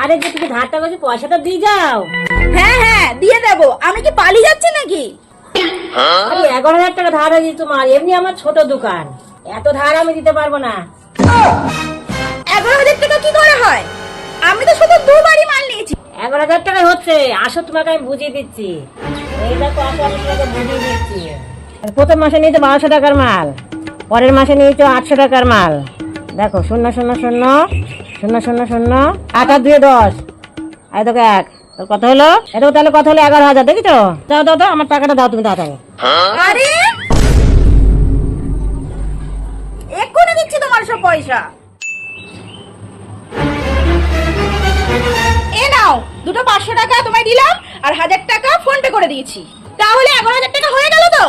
আরে যে তুমি ধারটা করছি পয়সাটা দিয়ে যাও। হ্যাঁ হ্যাঁ দিয়ে দেব। আমি কি পালিয়ে যাচ্ছি নাকি? আরে এগারো হাজার টাকা ধার হয়েছে তোমার। এমনি আমার ছোট দোকান। এত ধার আমি দিতে পারব না। এগারো হাজার টাকা কি করে হয়? আমি তো শুধু দুবারই মাল নিয়েছি। এগারো হাজার টাকা হচ্ছে। আসো তোমাকে আমি বুঝিয়ে দিচ্ছি। এই দেখো আসো আমি তোমাকে বুঝিয়ে দিচ্ছি। প্রথম মাসে নিয়েছো বারোশো টাকার মাল। পরের মাসে নিয়েছো আটশো টাকার মাল। দেখো শূন্য শূন্য শূন্য শূন্য শূন্য শূন্য আট আর দুয়ে দশ। আর দেখো এক। তোর কত হলো? এটা তাহলে কত হলো? এগারো হাজার দেখেছ? দাও দাও দাও আমার টাকাটা দাও তুমি তাড়াতাড়ি আরে! এক্ষুনি দিচ্ছি তোমার সব পয়সা। এ নাও দুটো পাঁচশো টাকা তোমায় দিলাম আর হাজার টাকা ফোন পে করে দিয়েছি। তাহলে এগারো হাজার টাকা হয়ে গেল তো?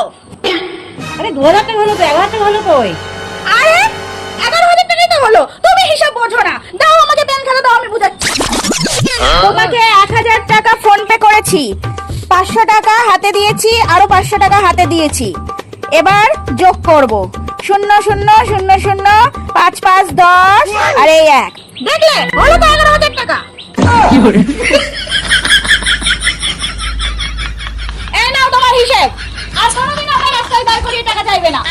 আরে দু হাজার টাকা হলো তো এগারো টাকা হলো কই? করেছি পাঁচশো টাকা হাতে দিয়েছি আরও পাঁচশো টাকা হাতে দিয়েছি। এবার যোগ করব। শূন্য শূন্য শূন্য শূন্য পাঁচ পাঁচ দশ আর এই এক। দেখলে? হলো তো এগারো হাজার টাকা। এই নাও তোমার হিসেব। আর কোনোদিন আমার রাস্তায় করিয়ে টাকা চাইবে না।